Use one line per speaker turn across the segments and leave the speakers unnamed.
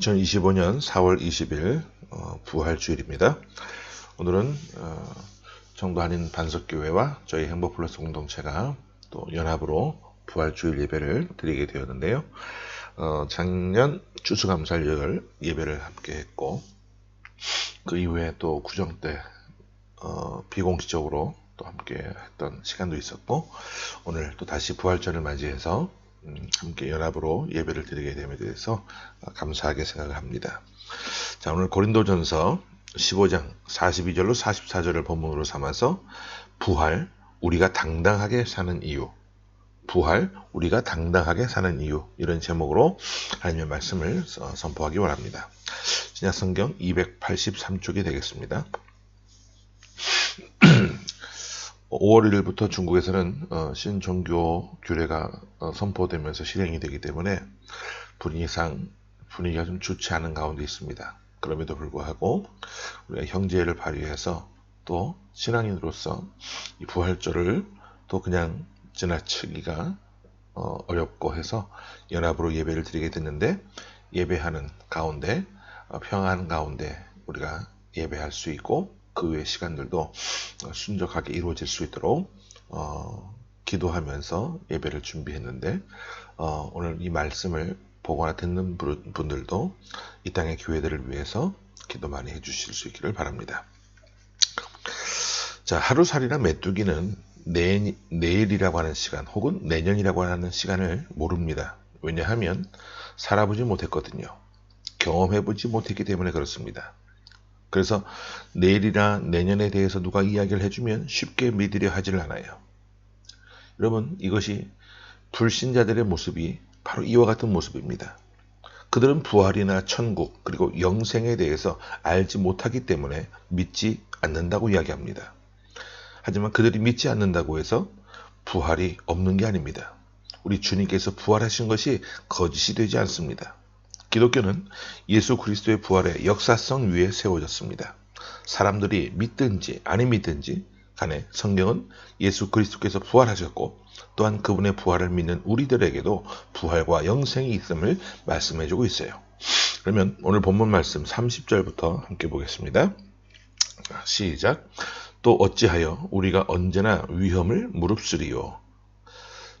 할렐루야. 2025년 4월 20일 어, 부활주일입니다. 오늘은 어, 정도 한인 반석교회와 저희 행복플러스 공동체가 또 연합으로 부활주일 예배를 드리게 되었는데요. 어, 작년 추수감사절 예배를 함께 했고 그 이후에 또 구정 때 어, 비공식적으로 또 함께 했던 시간도 있었고 오늘 또 다시 부활절을 맞이해서 음, 함께 연합으로 예배를 드리게 됨에 대해서 감사하게 생각을 합니다. 자, 오늘 고린도전서 15장 42절로 44절을 본문으로 삼아서 부활, 우리가 당당하게 사는 이유, 부활, 우리가 당당하게 사는 이유 이런 제목으로 하나님의 말씀을 선포하기 원합니다. 신약 성경 283쪽이 되겠습니다. 5월 1일부터 중국에서는 어, 신종교 규례가 어, 선포되면서 실행이 되기 때문에 분위기상 분위기가 좀 좋지 않은 가운데 있습니다. 그럼에도 불구하고 우리가 형제를 발휘해서 또 신앙인으로서 이 부활절을 또 그냥 지나치기가 어, 어렵고 해서 연합으로 예배를 드리게 됐는데 예배하는 가운데 평안 가운데 우리가 예배할 수 있고 그 외의 시간들도 순적하게 이루어질 수 있도록 어, 기도하면서 예배를 준비했는데 어, 오늘 이 말씀을 보거나 듣는 분들도 이 땅의 교회들을 위해서 기도 많이 해주실 수 있기를 바랍니다. 자 하루살이나 메뚜기는 내, 내일이라고 하는 시간 혹은 내년이라고 하는 시간을 모릅니다. 왜냐하면 살아보지 못했거든요. 경험해보지 못했기 때문에 그렇습니다. 그래서 내일이나 내년에 대해서 누가 이야기를 해주면 쉽게 믿으려 하지를 않아요. 여러분 이것이 불신자들의 모습이 바로 이와 같은 모습입니다. 그들은 부활이나 천국 그리고 영생에 대해서 알지 못하기 때문에 믿지 않는다고 이야기합니다. 하지만 그들이 믿지 않는다고 해서 부활이 없는 게 아닙니다. 우리 주님께서 부활하신 것이 거짓이 되지 않습니다. 기독교는 예수 그리스도의 부활의 역사성 위에 세워졌습니다. 사람들이 믿든지 아니 믿든지 간에 성경은 예수 그리스도께서 부활하셨고 또한 그분의 부활을 믿는 우리들에게도 부활과 영생이 있음을 말씀해주고 있어요. 그러면 오늘 본문 말씀 30절부터 함께 보겠습니다. 시작. 또 어찌하여 우리가 언제나 위험을 무릅쓰리요.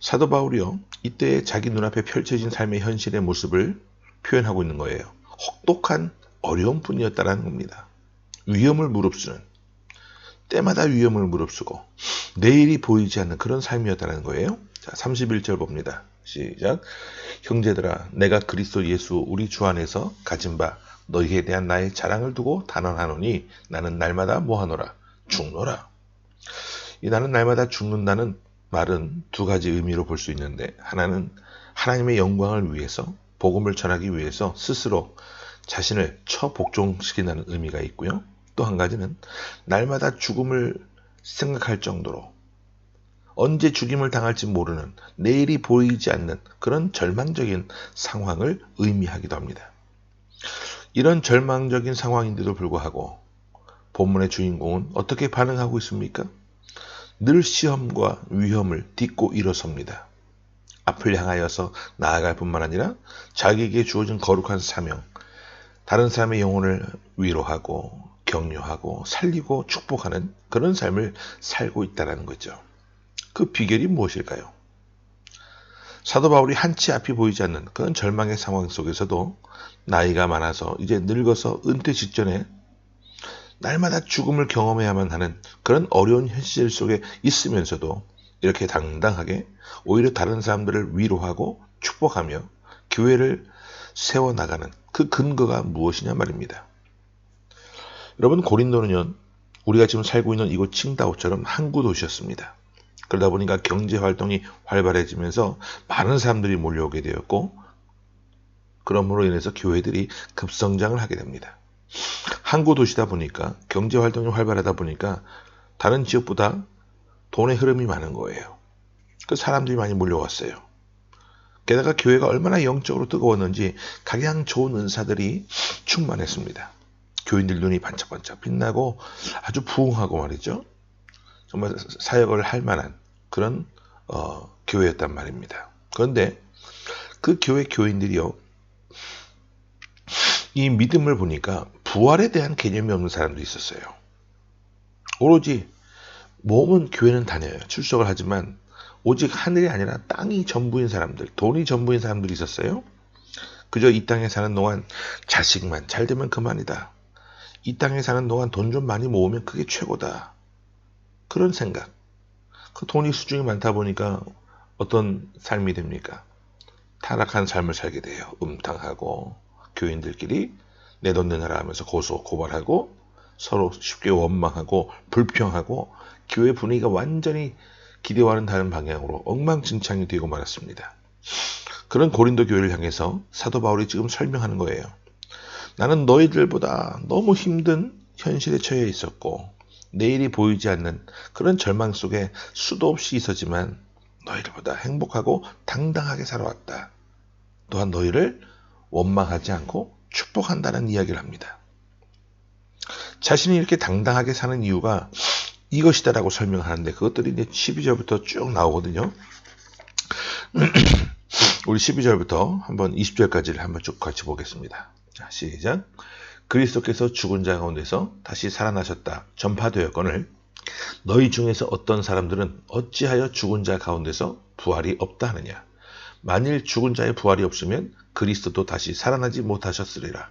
사도 바울이요. 이때 자기 눈앞에 펼쳐진 삶의 현실의 모습을 표현하고 있는 거예요. 혹독한 어려운 뿐이었다라는 겁니다. 위험을 무릅쓰는 때마다 위험을 무릅쓰고 내일이 보이지 않는 그런 삶이었다는 거예요. 자, 31절 봅니다. 시작. 형제들아 내가 그리스도 예수 우리 주 안에서 가진 바 너희에 대한 나의 자랑을 두고 단언하노니 나는 날마다 뭐하노라 죽노라. 이 나는 날마다 죽는다는 말은 두 가지 의미로 볼 수 있는데 하나는 하나님의 영광을 위해서 복음을 전하기 위해서 스스로 자신을 처복종시킨다는 의미가 있고요. 또 한 가지는 날마다 죽음을 생각할 정도로 언제 죽임을 당할지 모르는 내일이 보이지 않는 그런 절망적인 상황을 의미하기도 합니다. 이런 절망적인 상황인데도 불구하고 본문의 주인공은 어떻게 반응하고 있습니까? 늘 시험과 위험을 딛고 일어섭니다. 앞을 향하여서 나아갈 뿐만 아니라 자기에게 주어진 거룩한 사명, 다른 사람의 영혼을 위로하고 격려하고 살리고 축복하는 그런 삶을 살고 있다는 거죠. 그 비결이 무엇일까요? 사도 바울이 한치 앞이 보이지 않는 그런 절망의 상황 속에서도 나이가 많아서 이제 늙어서 은퇴 직전에 날마다 죽음을 경험해야만 하는 그런 어려운 현실 속에 있으면서도 이렇게 당당하게 오히려 다른 사람들을 위로하고 축복하며 교회를 세워나가는 그 근거가 무엇이냐 말입니다. 여러분 고린도는요 우리가 지금 살고 있는 이곳 칭다오처럼 항구 도시였습니다. 그러다 보니까 경제 활동이 활발해지면서 많은 사람들이 몰려오게 되었고 그러므로 인해서 교회들이 급성장을 하게 됩니다. 항구 도시다 보니까 경제 활동이 활발하다 보니까 다른 지역보다 돈의 흐름이 많은 거예요. 그 사람들이 많이 몰려왔어요. 게다가 교회가 얼마나 영적으로 뜨거웠는지 가장 좋은 은사들이 충만했습니다. 교인들 눈이 반짝반짝 빛나고 아주 부흥하고 말이죠. 정말 사역을 할 만한 그런 어, 교회였단 말입니다. 그런데 그 교회 교인들이요 이 믿음을 보니까 부활에 대한 개념이 없는 사람도 있었어요. 오로지 몸은 교회는 다녀요. 출석을 하지만 오직 하늘이 아니라 땅이 전부인 사람들, 돈이 전부인 사람들이 있었어요. 그저 이 땅에 사는 동안 자식만 잘 되면 그만이다. 이 땅에 사는 동안 돈 좀 많이 모으면 그게 최고다. 그런 생각. 그 돈이 수중이 많다 보니까 어떤 삶이 됩니까? 타락한 삶을 살게 돼요. 음탕하고 교인들끼리 내 돈 내놔라 하면서 고소 고발하고 서로 쉽게 원망하고 불평하고 교회 분위기가 완전히 기대와는 다른 방향으로 엉망진창이 되고 말았습니다. 그런 고린도 교회를 향해서 사도 바울이 지금 설명하는 거예요. 나는 너희들보다 너무 힘든 현실에 처해 있었고 내일이 보이지 않는 그런 절망 속에 수도 없이 있었지만 너희들보다 행복하고 당당하게 살아왔다. 또한 너희를 원망하지 않고 축복한다는 이야기를 합니다. 자신이 이렇게 당당하게 사는 이유가 이것이다라고 설명하는데 그것들이 이제 12절부터 쭉 나오거든요. 우리 12절부터 한번 20절까지를 한번 쭉 같이 보겠습니다. 자, 시작. 그리스도께서 죽은 자 가운데서 다시 살아나셨다. 전파되었거늘 너희 중에서 어떤 사람들은 어찌하여 죽은 자 가운데서 부활이 없다 하느냐. 만일 죽은 자의 부활이 없으면 그리스도도 다시 살아나지 못하셨으리라.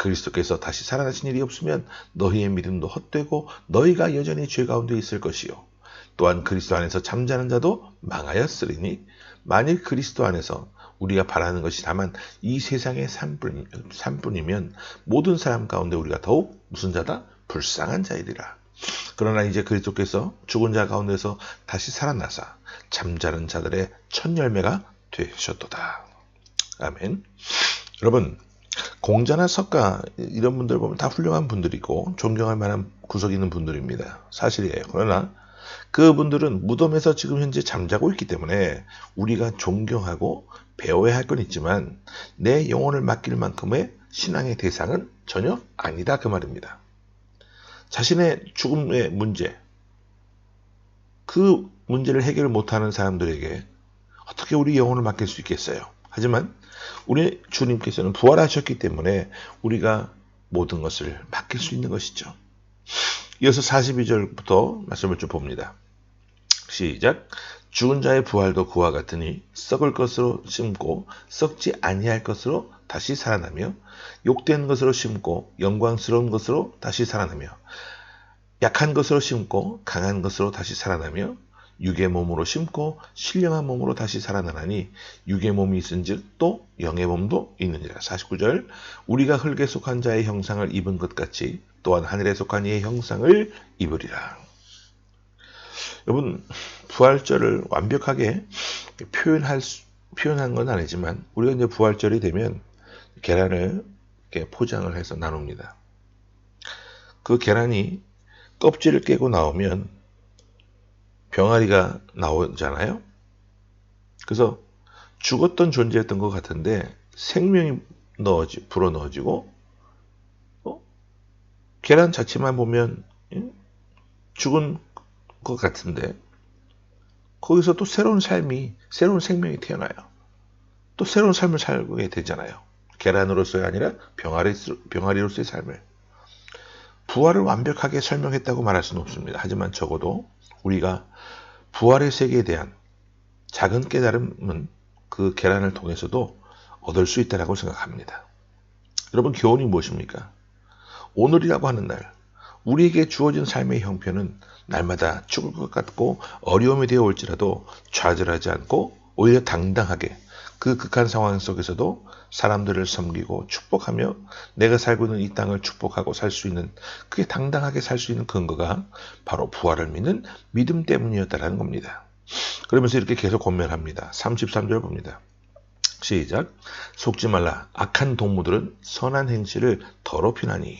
그리스도께서 다시 살아나신 일이 없으면 너희의 믿음도 헛되고 너희가 여전히 죄 가운데 있을 것이요. 또한 그리스도 안에서 잠자는 자도 망하였으리니 만일 그리스도 안에서 우리가 바라는 것이 다만 이 세상의 산뿐, 산뿐이면 모든 사람 가운데 우리가 더욱 무슨 자다? 불쌍한 자이리라. 그러나 이제 그리스도께서 죽은 자 가운데서 다시 살아나사 잠자는 자들의 첫 열매가 되셨도다. 아멘. 여러분 공자나 석가 이런 분들 보면 다 훌륭한 분들이고 존경할 만한 구석 있는 분들입니다. 사실이에요. 그러나 그분들은 무덤에서 지금 현재 잠자고 있기 때문에 우리가 존경하고 배워야 할 건 있지만 내 영혼을 맡길 만큼의 신앙의 대상은 전혀 아니다 그 말입니다. 자신의 죽음의 문제, 그 문제를 해결 못하는 사람들에게 어떻게 우리 영혼을 맡길 수 있겠어요? 하지만 우리 주님께서는 부활하셨기 때문에 우리가 모든 것을 맡길 수 있는 것이죠. 이어서 42절부터 말씀을 좀 봅니다. 시작. 죽은 자의 부활도 그와 같으니 썩을 것으로 심고 썩지 아니할 것으로 다시 살아나며 욕된 것으로 심고 영광스러운 것으로 다시 살아나며 약한 것으로 심고 강한 것으로 다시 살아나며 육의 몸으로 심고 신령한 몸으로 다시 살아나나니 육의 몸이 있은즉 또 영의 몸도 있느니라. 49절 우리가 흙에 속한 자의 형상을 입은 것 같이 또한 하늘에 속한 이의 형상을 입으리라. 여러분 부활절을 완벽하게 표현할 수, 표현한 건 아니지만 우리가 이제 부활절이 되면 계란을 이렇게 포장을 해서 나눕니다. 그 계란이 껍질을 깨고 나오면 병아리가 나오잖아요. 그래서 죽었던 존재였던 것 같은데 생명이 넣어지 불어 넣어지고 어? 계란 자체만 보면 죽은 것 같은데 거기서 또 새로운 삶이 새로운 생명이 태어나요. 또 새로운 삶을 살게 되잖아요. 계란으로서가 아니라 병아리, 병아리로서의 삶을. 부활을 완벽하게 설명했다고 말할 수는 없습니다. 하지만 적어도 우리가 부활의 세계에 대한 작은 깨달음은 그 계란을 통해서도 얻을 수 있다고 생각합니다. 여러분 교훈이 무엇입니까? 오늘이라고 하는 날 우리에게 주어진 삶의 형편은 날마다 죽을 것 같고 어려움이 되어 올지라도 좌절하지 않고 오히려 당당하게 그 극한 상황 속에서도 사람들을 섬기고 축복하며 내가 살고 있는 이 땅을 축복하고 살 수 있는 그게 당당하게 살 수 있는 근거가 바로 부활을 믿는 믿음 때문이었다는 겁니다. 그러면서 이렇게 계속 권면합니다. 33절 봅니다. 시작. 속지 말라. 악한 동무들은 선한 행실을 더럽히나니.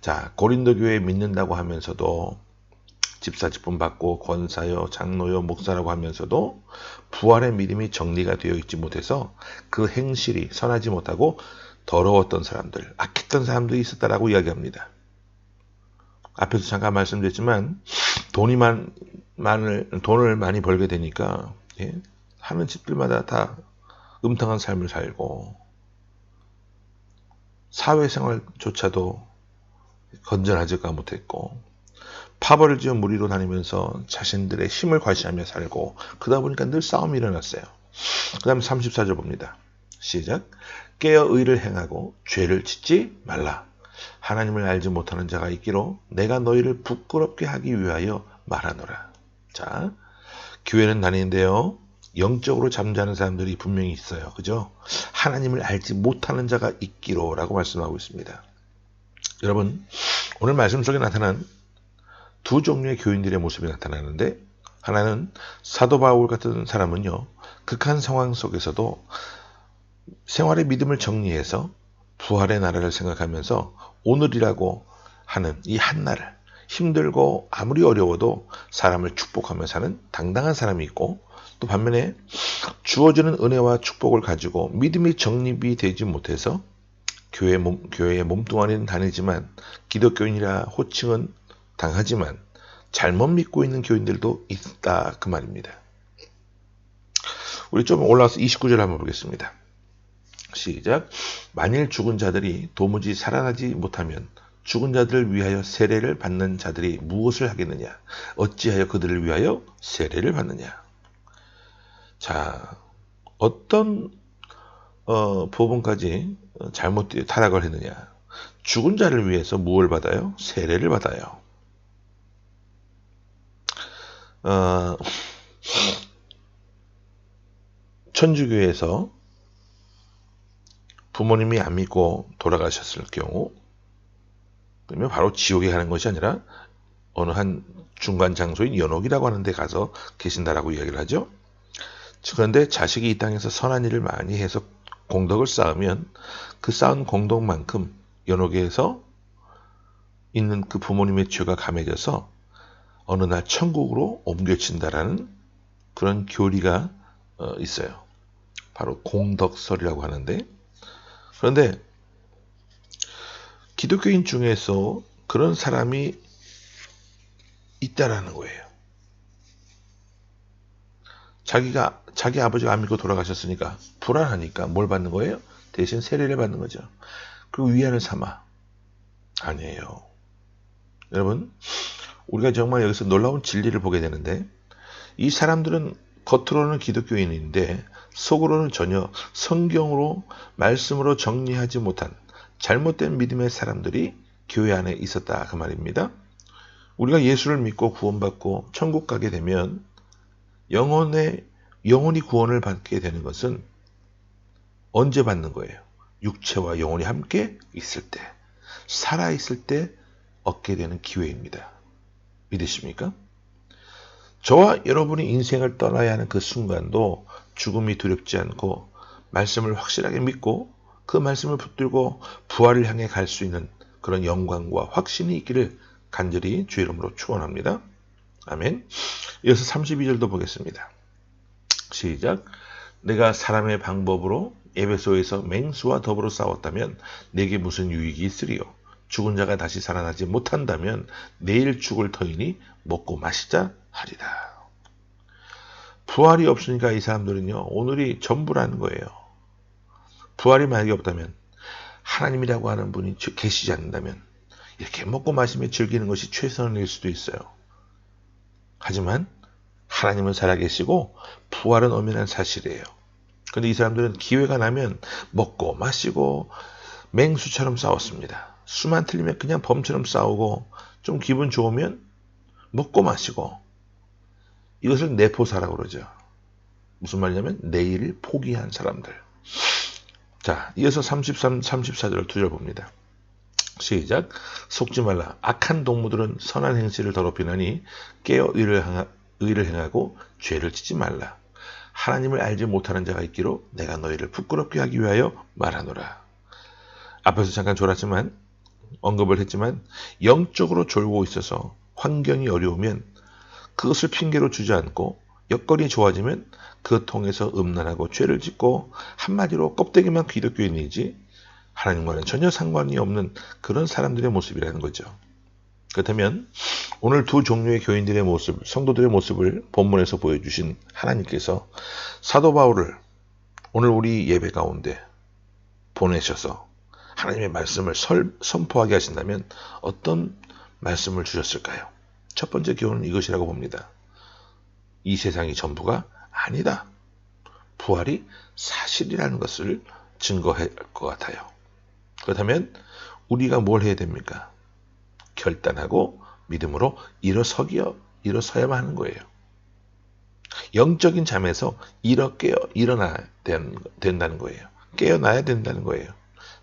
자, 고린도 교회 믿는다고 하면서도 집사 직분 받고 권사요, 장로요, 목사라고 하면서도 부활의 믿음이 정리가 되어 있지 못해서 그 행실이 선하지 못하고 더러웠던 사람들, 악했던 사람들이 있었다라고 이야기합니다. 앞에서 잠깐 말씀드렸지만 돈이 많, 많을, 돈을 많이 벌게 되니까 예? 하는 집들마다 다 음탕한 삶을 살고 사회생활조차도 건전하지가 못했고 파벌을 지어 무리로 다니면서 자신들의 힘을 과시하며 살고 그러다 보니까 늘 싸움이 일어났어요. 그 다음 34절 봅니다. 시작. 깨어 의를 행하고 죄를 짓지 말라. 하나님을 알지 못하는 자가 있기로 내가 너희를 부끄럽게 하기 위하여 말하노라. 자, 교회는 다니는데요. 영적으로 잠자는 사람들이 분명히 있어요. 그죠? 하나님을 알지 못하는 자가 있기로 라고 말씀하고 있습니다. 여러분, 오늘 말씀 속에 나타난 두 종류의 교인들의 모습이 나타나는데 하나는 사도 바울 같은 사람은요. 극한 상황 속에서도 생활의 믿음을 정리해서 부활의 나라를 생각하면서 오늘이라고 하는 이 한날을 힘들고 아무리 어려워도 사람을 축복하며 사는 당당한 사람이 있고 또 반면에 주어지는 은혜와 축복을 가지고 믿음이 정립이 되지 못해서 교회 몸, 교회의 몸뚱아리는 다니지만 기독교인이라 호칭은 당하지만 잘못 믿고 있는 교인들도 있다 그 말입니다. 우리 좀 올라와서 29절 한번 보겠습니다. 시작. 만일 죽은 자들이 도무지 살아나지 못하면 죽은 자들을 위하여 세례를 받는 자들이 무엇을 하겠느냐? 어찌하여 그들을 위하여 세례를 받느냐? 자, 어떤 어, 부분까지 잘못 타락을 했느냐? 죽은 자를 위해서 무엇을 받아요? 세례를 받아요. 어, 천주교에서 부모님이 안 믿고 돌아가셨을 경우 그러면 바로 지옥에 가는 것이 아니라 어느 한 중간 장소인 연옥이라고 하는 데 가서 계신다라고 이야기를 하죠. 그런데 자식이 이 땅에서 선한 일을 많이 해서 공덕을 쌓으면 그 쌓은 공덕만큼 연옥에서 있는 그 부모님의 죄가 감해져서 어느 날 천국으로 옮겨진다라는 그런 교리가 어, 있어요. 바로 공덕설이라고 하는데 그런데 기독교인 중에서 그런 사람이 있다라는 거예요. 자기가 자기 아버지가 안 믿고 돌아가셨으니까 불안하니까 뭘 받는 거예요? 대신 세례를 받는 거죠. 그리고 위안을 삼아 아니에요. 여러분 우리가 정말 여기서 놀라운 진리를 보게 되는데 이 사람들은 겉으로는 기독교인인데 속으로는 전혀 성경으로 말씀으로 정리하지 못한 잘못된 믿음의 사람들이 교회 안에 있었다 그 말입니다. 우리가 예수를 믿고 구원받고 천국 가게 되면 영혼의 영혼이 구원을 받게 되는 것은 언제 받는 거예요? 육체와 영혼이 함께 있을 때, 살아 있을 때 얻게 되는 기회입니다. 믿으십니까? 저와 여러분이 인생을 떠나야 하는 그 순간도 죽음이 두렵지 않고 말씀을 확실하게 믿고 그 말씀을 붙들고 부활을 향해 갈 수 있는 그런 영광과 확신이 있기를 간절히 주 이름으로 축원합니다. 아멘. 이어서 32절도 보겠습니다. 시작. 내가 사람의 방법으로 에베소에서 맹수와 더불어 싸웠다면 내게 무슨 유익이 있으리요? 죽은 자가 다시 살아나지 못한다면 내일 죽을 터이니 먹고 마시자 하리라. 부활이 없으니까 이 사람들은요, 오늘이 전부라는 거예요. 부활이 만약에 없다면, 하나님이라고 하는 분이 계시지 않는다면, 이렇게 먹고 마시며 즐기는 것이 최선일 수도 있어요. 하지만, 하나님은 살아계시고, 부활은 엄연한 사실이에요. 근데 이 사람들은 기회가 나면 먹고 마시고 맹수처럼 싸웠습니다. 수만 틀리면 그냥 범처럼 싸우고 좀 기분 좋으면 먹고 마시고 이것을 내포사라고 그러죠. 무슨 말이냐면 내일을 포기한 사람들. 자, 이어서 33, 34절 두절 봅니다. 시작. 속지 말라. 악한 동무들은 선한 행실을 더럽히나니 깨어 의를, 행하, 의를 행하고 죄를 짓지 말라. 하나님을 알지 못하는 자가 있기로 내가 너희를 부끄럽게 하기 위하여 말하노라. 앞에서 잠깐 졸았지만 언급을 했지만 영적으로 졸고 있어서 환경이 어려우면 그것을 핑계로 주지 않고 여건이 좋아지면 그 통해서 음란하고 죄를 짓고 한마디로 껍데기만 기독교인이지 하나님과는 전혀 상관이 없는 그런 사람들의 모습이라는 거죠. 그렇다면 오늘 두 종류의 교인들의 모습, 성도들의 모습을 본문에서 보여주신 하나님께서 사도 바울을 오늘 우리 예배 가운데 보내셔서 하나님의 말씀을 설, 선포하게 하신다면 어떤 말씀을 주셨을까요? 첫 번째 교훈은 이것이라고 봅니다. 이 세상이 전부가 아니다. 부활이 사실이라는 것을 증거할 것 같아요. 그렇다면 우리가 뭘 해야 됩니까? 결단하고 믿음으로 일어서기요, 일어서야만 하는 거예요. 영적인 잠에서 일어 깨어 일어나야 된다는 거예요. 깨어나야 된다는 거예요.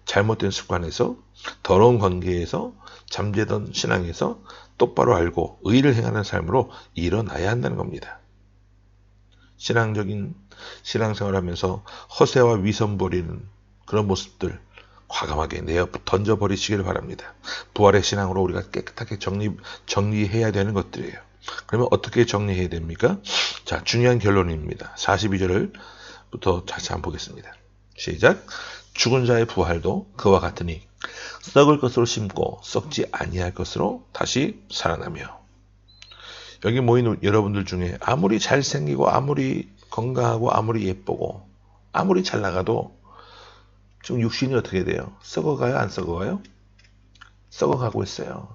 잘못된 습관에서 더러운 관계에서 잠재던 신앙에서 똑바로 알고 의를 행하는 삶으로 일어나야 한다는 겁니다. 신앙적인 신앙생활 하면서 허세와 위선 버리는 그런 모습들 과감하게 내어 던져 버리시기를 바랍니다. 부활의 신앙으로 우리가 깨끗하게 정리, 정리해야 되는 것들이에요. 그러면 어떻게 정리해야 됩니까? 자, 중요한 결론입니다. 42절을부터 다시 한번 보겠습니다. 시작. 죽은 자의 부활도 그와 같으니 썩을 것으로 심고 썩지 아니할 것으로 다시 살아나며 여기 모인 여러분들 중에 아무리 잘생기고 아무리 건강하고 아무리 예쁘고 아무리 잘 나가도 지금 육신이 어떻게 돼요? 썩어가요? 안 썩어가요? 썩어가고 있어요.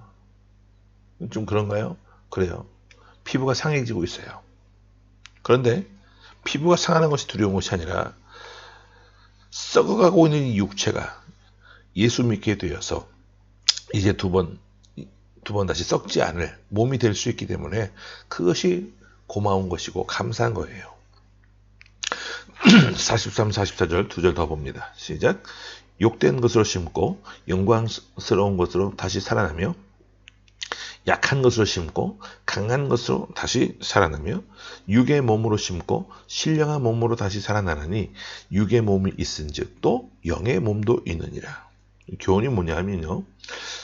좀 그런가요? 그래요. 피부가 상해지고 있어요. 그런데 피부가 상하는 것이 두려운 것이 아니라 썩어가고 있는 이 육체가 예수 믿게 되어서 이제 두 번, 두 번 다시 썩지 않을 몸이 될 수 있기 때문에 그것이 고마운 것이고 감사한 거예요. 43, 44절 두 절 더 봅니다. 시작. 욕된 것으로 심고 영광스러운 것으로 다시 살아나며 약한 것으로 심고 강한 것으로 다시 살아나며 육의 몸으로 심고 신령한 몸으로 다시 살아나니 육의 몸이 있은즉 또 영의 몸도 있느니라. 교훈이 뭐냐면요.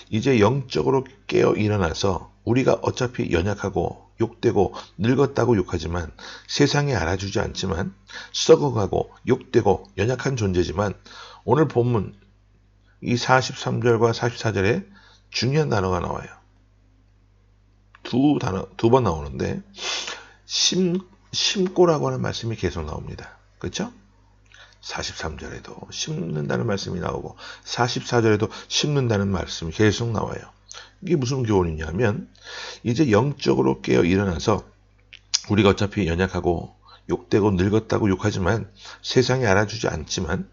이제 영적으로 깨어 일어나서 우리가 어차피 연약하고 욕되고 늙었다고 욕하지만 세상에 알아주지 않지만 썩어가고 욕되고 연약한 존재지만 오늘 본문 이 43절과 44절에 중요한 단어가 나와요. 두 단어, 두 번 나오는데, 심, 심고라고 하는 말씀이 계속 나옵니다. 그렇죠? 43절에도 심는다는 말씀이 나오고, 44절에도 심는다는 말씀이 계속 나와요. 이게 무슨 교훈이냐면, 이제 영적으로 깨어 일어나서, 우리가 어차피 연약하고, 욕되고 늙었다고 욕하지만, 세상에 알아주지 않지만,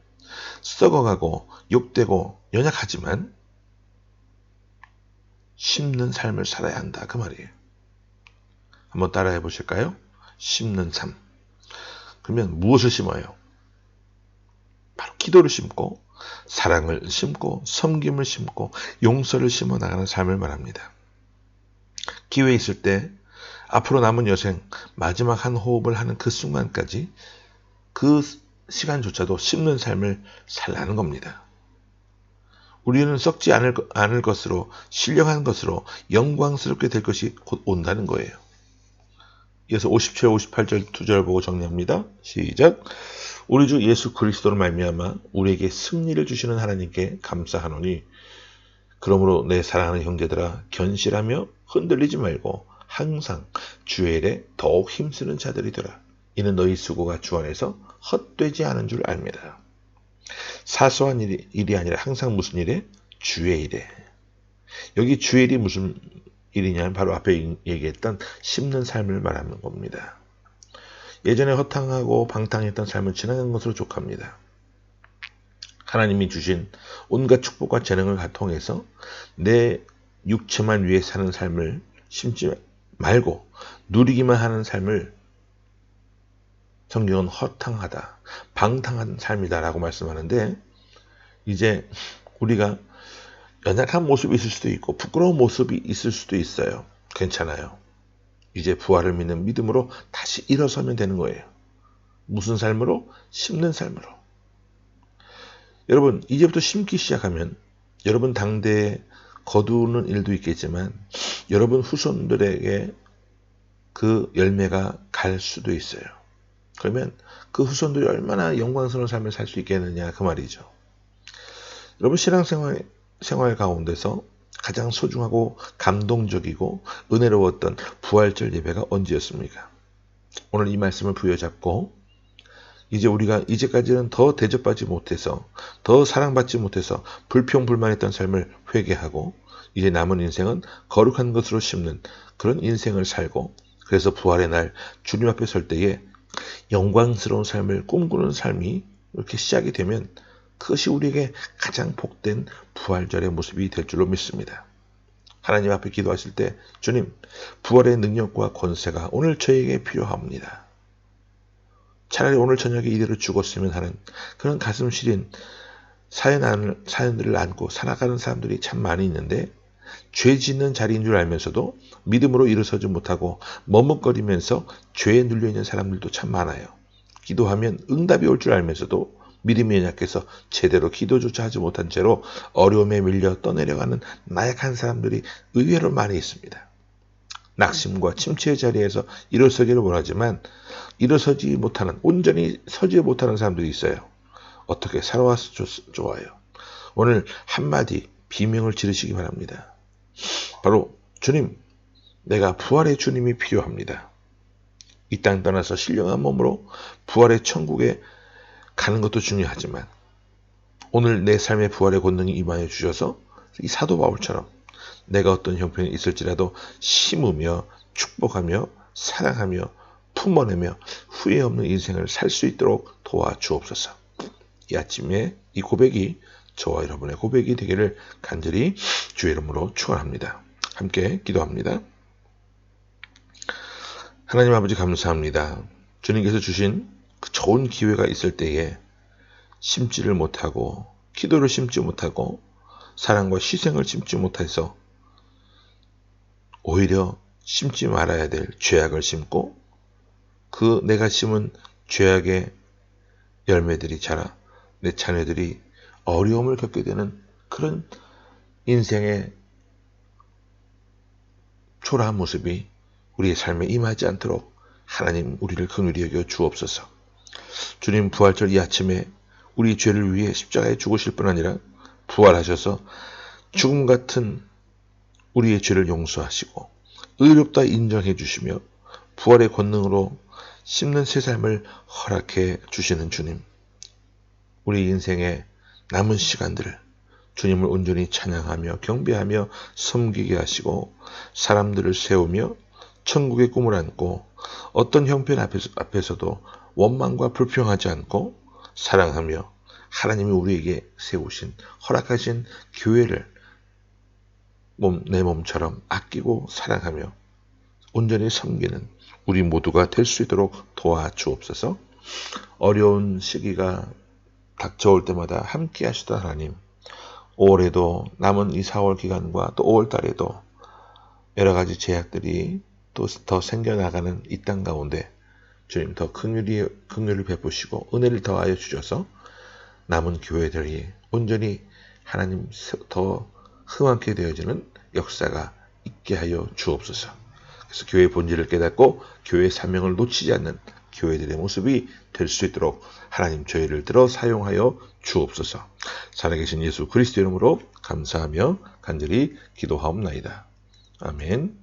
썩어가고, 욕되고, 연약하지만, 심는 삶을 살아야 한다. 그 말이에요. 한번 따라해 보실까요? 심는 삶. 그러면 무엇을 심어요? 바로 기도를 심고, 사랑을 심고, 섬김을 심고, 용서를 심어 나가는 삶을 말합니다. 기회 있을 때, 앞으로 남은 여생, 마지막 한 호흡을 하는 그 순간까지 그 시간조차도 심는 삶을 살라는 겁니다. 우리는 썩지 않을, 않을 것으로 신령한 것으로 영광스럽게 될 것이 곧 온다는 거예요. 이어서 57, 58절 두 절 보고 정리합니다. 시작. 우리 주 예수 그리스도로 말미암아 우리에게 승리를 주시는 하나님께 감사하노니 그러므로 내 사랑하는 형제들아 견실하며 흔들리지 말고 항상 주의 일에 더욱 힘쓰는 자들이 되라. 이는 너희 수고가 주 안에서 헛되지 않은 줄 압니다. 사소한 일이, 일이 아니라 항상 무슨 일에? 주의 일에. 여기 주의 일이 무슨 일이냐면 바로 앞에 얘기했던 심는 삶을 말하는 겁니다. 예전에 허탕하고 방탕했던 삶을 지나간 것으로 족합니다. 하나님이 주신 온갖 축복과 재능을 통해서 내 육체만 위해 사는 삶을 심지 말고 누리기만 하는 삶을 성경은 허탕하다, 방탕한 삶이다라고 말씀하는데 이제 우리가 연약한 모습이 있을 수도 있고 부끄러운 모습이 있을 수도 있어요. 괜찮아요. 이제 부활을 믿는 믿음으로 다시 일어서면 되는 거예요. 무슨 삶으로? 심는 삶으로. 여러분, 이제부터 심기 시작하면 여러분 당대에 거두는 일도 있겠지만 여러분 후손들에게 그 열매가 갈 수도 있어요. 그러면 그 후손들이 얼마나 영광스러운 삶을 살 수 있겠느냐 그 말이죠. 여러분 신앙생활 생활 가운데서 가장 소중하고 감동적이고 은혜로웠던 부활절 예배가 언제였습니까? 오늘 이 말씀을 부여잡고 이제 우리가 이제까지는 더 대접받지 못해서 더 사랑받지 못해서 불평불만했던 삶을 회개하고 이제 남은 인생은 거룩한 것으로 심는 그런 인생을 살고 그래서 부활의 날 주님 앞에 설 때에 영광스러운 삶을 꿈꾸는 삶이 이렇게 시작이 되면 그것이 우리에게 가장 복된 부활절의 모습이 될 줄로 믿습니다. 하나님 앞에 기도하실 때 주님 부활의 능력과 권세가 오늘 저에게 필요합니다. 차라리 오늘 저녁에 이대로 죽었으면 하는 그런 가슴 시린 사연, 사연들을 안고 살아가는 사람들이 참 많이 있는데 죄 짓는 자리인 줄 알면서도 믿음으로 일어서지 못하고 머뭇거리면서 죄에 눌려있는 사람들도 참 많아요. 기도하면 응답이 올 줄 알면서도 믿음이 연약해서 제대로 기도조차 하지 못한 채로 어려움에 밀려 떠내려가는 나약한 사람들이 의외로 많이 있습니다. 낙심과 침체의 자리에서 일어서기를 원하지만 일어서지 못하는 온전히 서지 못하는 사람들이 있어요. 어떻게 살아와서 좋아요. 오늘 한마디 비명을 지르시기 바랍니다. 바로 주님, 내가 부활의 주님이 필요합니다. 이 땅 떠나서 신령한 몸으로 부활의 천국에 가는 것도 중요하지만 오늘 내 삶의 부활의 권능이 임하여 주셔서 이 사도 바울처럼 내가 어떤 형편이 있을지라도 심으며 축복하며 사랑하며 품어내며 후회 없는 인생을 살 수 있도록 도와주옵소서. 이 아침에 이 고백이 저와 여러분의 고백이 되기를 간절히 주의 이름으로 축원합니다. 함께 기도합니다. 하나님 아버지 감사합니다. 주님께서 주신 그 좋은 기회가 있을 때에 심지를 못하고 기도를 심지 못하고 사랑과 희생을 심지 못해서 오히려 심지 말아야 될 죄악을 심고 그 내가 심은 죄악의 열매들이 자라 내 자녀들이 어려움을 겪게 되는 그런 인생의 초라한 모습이 우리의 삶에 임하지 않도록 하나님 우리를 긍휼히 여겨 주옵소서. 주님 부활절 이 아침에 우리 죄를 위해 십자가에 죽으실 뿐 아니라 부활하셔서 죽음 같은 우리의 죄를 용서하시고 의롭다 인정해 주시며 부활의 권능으로 씹는 새 삶을 허락해 주시는 주님. 우리 인생의 남은 시간들을 주님을 온전히 찬양하며 경배하며 섬기게 하시고 사람들을 세우며 천국의 꿈을 안고 어떤 형편 앞에서, 앞에서 도 원망과 불평하지 않고 사랑하며 하나님이 우리에게 세우신 허락하신 교회를 몸, 내 몸처럼 아끼고 사랑하며 온전히 섬기는 우리 모두가 될 수 있도록 도와주옵소서. 어려운 시기가 닥쳐올 때마다 함께 하시던 하나님, 올해도 남은 이 4월 기간과 또 5월 달에도 여러 가지 제약들이 또 더 생겨나가는 이 땅 가운데 주님 더 긍휼히 긍휼을 베푸시고 은혜를 더하여 주셔서 남은 교회들이 온전히 하나님 더 흠하게 되어지는 역사가 있게 하여 주옵소서. 그래서 교회의 본질을 깨닫고 교회의 사명을 놓치지 않는 교회들의 모습이 될 수 있도록 하나님 저희를 들어 사용하여 주옵소서. 살아계신 예수 그리스도 이름으로 감사하며 간절히 기도하옵나이다. 아멘.